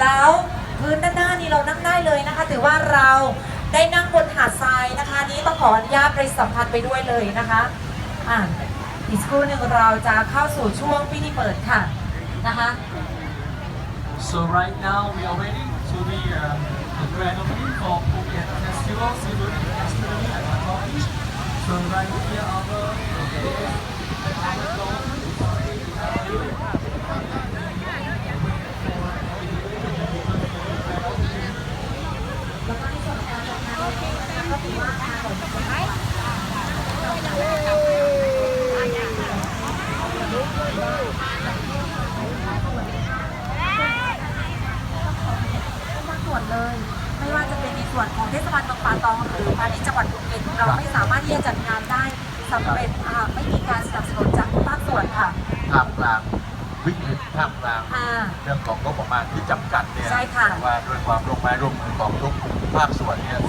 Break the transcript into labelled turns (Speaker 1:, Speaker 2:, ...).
Speaker 1: แล้วพื้นด้านนี้เรานั่งได้เลยนะคะ ถือว่าเราได้นั่งบนหาดทรายนะคะนี้ต้องขออนุญาตไปสัมพันธ์ไปด้วยเลยนะคะอะอีกสักครู่หนึ่งเราจะเข้าสู่ช่วงพิธีเปิดค่ะนะคะ
Speaker 2: So right now we are waiting to the, uh, the grand opening for Phuket Festival, Seafood Festival at Bangkok Beach. So right here our our goal
Speaker 1: ทุกส่วน เลยไม่ว่าจะเป็นในส่วนของเทศบาลเมืองป่าตองหรือพาณิชย์จังหวัดภูเก็ตเราไม่สามารถที่จะจัดงานได้สำเร็จอ่าไม่มีการสนับสนุนจากภาคส่วนค่ะ
Speaker 3: ท่ามกลางวิกฤตท่ามกลาง
Speaker 1: อ่า
Speaker 3: เรื่องของงบประมาณที่จำกัดเนี่ย
Speaker 1: ใช่ค่ะ
Speaker 3: ว่าด้วยความร่วมไม้ร่วมมือของทุกภาค Tá, Março, Maria.